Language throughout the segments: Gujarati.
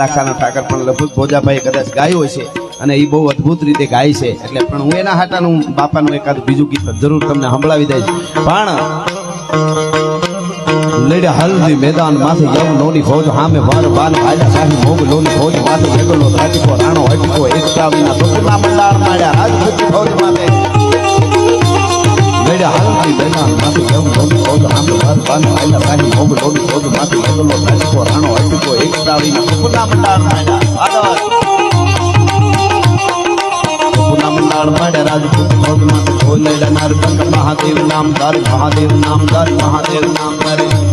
લાખાના ઠાકર પણ લગભગ ભોજાભાઈ કદાચ ગાયો હશે અને એ બહુ અદ્ભુત રીતે ગાય છે. એટલે પણ હું એના હાટાનું બાપાનું એકાદ બીજું ગીત જરૂર તમને સંભળાવી દઈશ. પણ લેડે હલ્દી મેદાન માથે યવ લોની ફોજ હામે વાર બાન આજા સાહી મોગ લોની ફોજ માથે જગલો રાટીકો રાણો, હટીકો એકતાવીના બકુલા મંડાણ માળ્યા. રાજપૂતી રાજપૂત માથે ખોલે ડનાર મહાદેવ નામ દર મહાદેવ નામ દર મહાદેવ નામ દર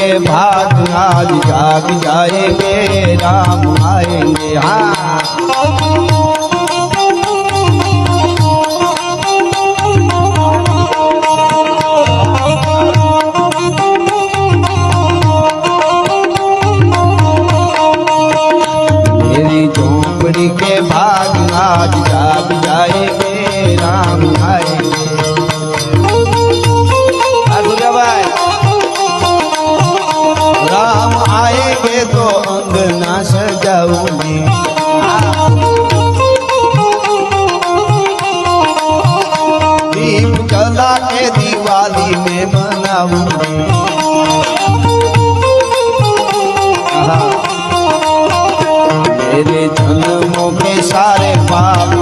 के भाग आज जाग जाएंगे राम आएंगे हाँ अंगना सजाऊँगी दीप जला के दिवाली में मनाऊँगी। मेरे जन्मों के सारे पाप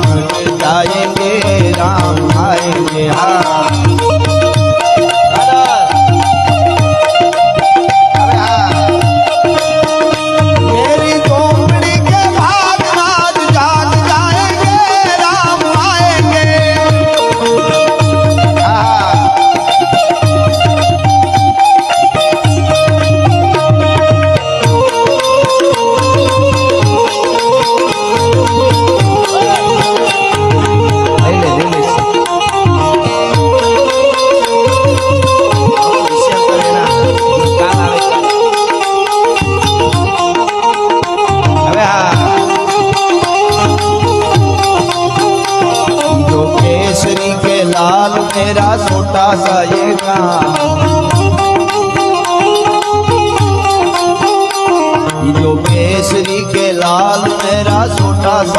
जाएँगे, राम आएँगे। हाँ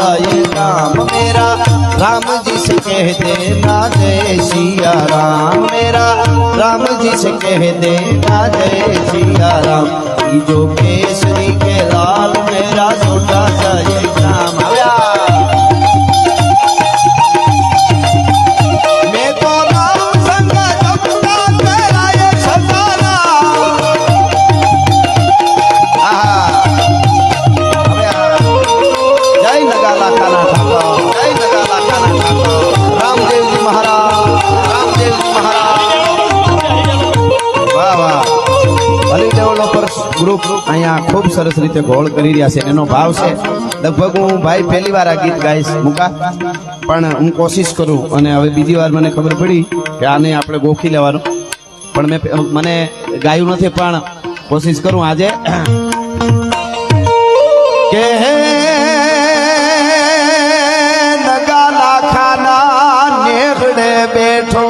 छोटा सा ये राम मेरा राम जी से कह देना जय सिया राम मेरा राम जी से कह देना जय सिया राम ये जो केसरी ખૂબ સરસ રીતે ગોળ કરી રહ્યા છે, એનો ભાવ છે. લગભગ હું ભાઈ પહેલી વાર આ ગીત ગાઈશ, મૂકા. પણ હું કોશિશ કરું અને હવે બીજી વાર મને ખબર પડી કે આને આપણે ગોખી લેવાનું. પણ મેં મને ગાયું નથી, પણ કોશિશ કરું આજે. કે હે નગા લાખાના નેગડે બેઠો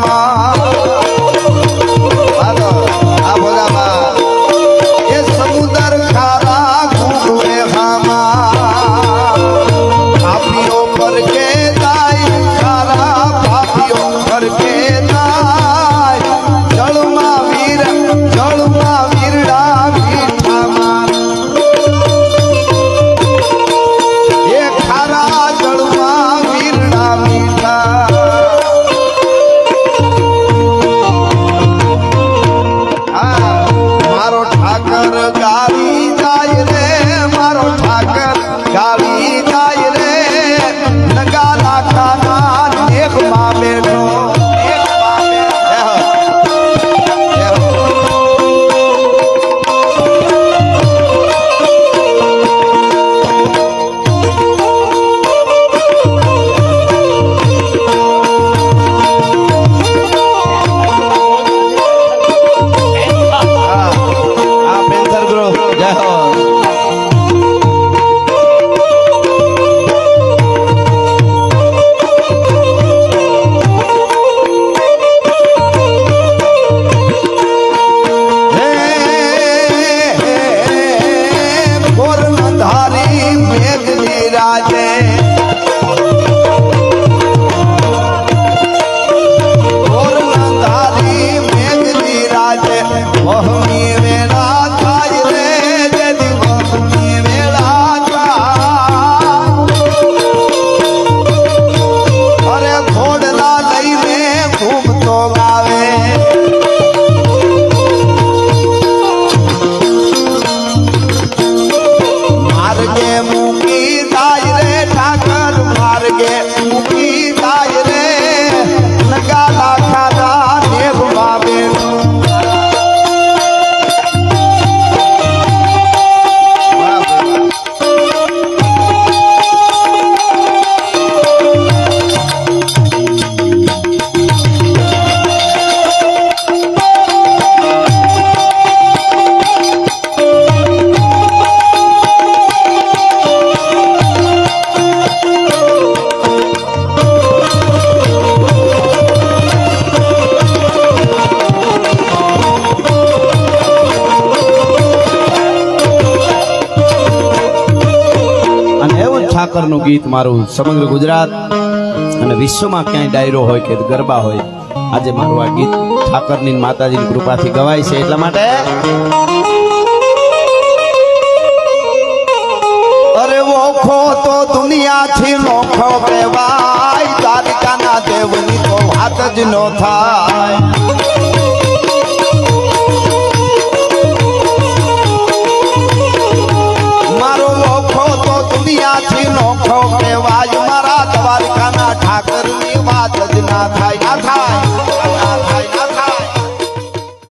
আমার ઠાકરનું ગીત મારું સમગ્ર ગુજરાત અને વિશ્વમાં ક્યાંય ડાયરો હોય કે ગરબા હોય, આજે મારું આ ગીત ઠાકરની માતાજીની કૃપાથી ગવાય છે. એટલા માટે અરે ઓખો તો દુનિયાથી મોખો કહેવાય, દ્વારિકાના દેવની તો વાત જ ન થાય. દુનિયાથી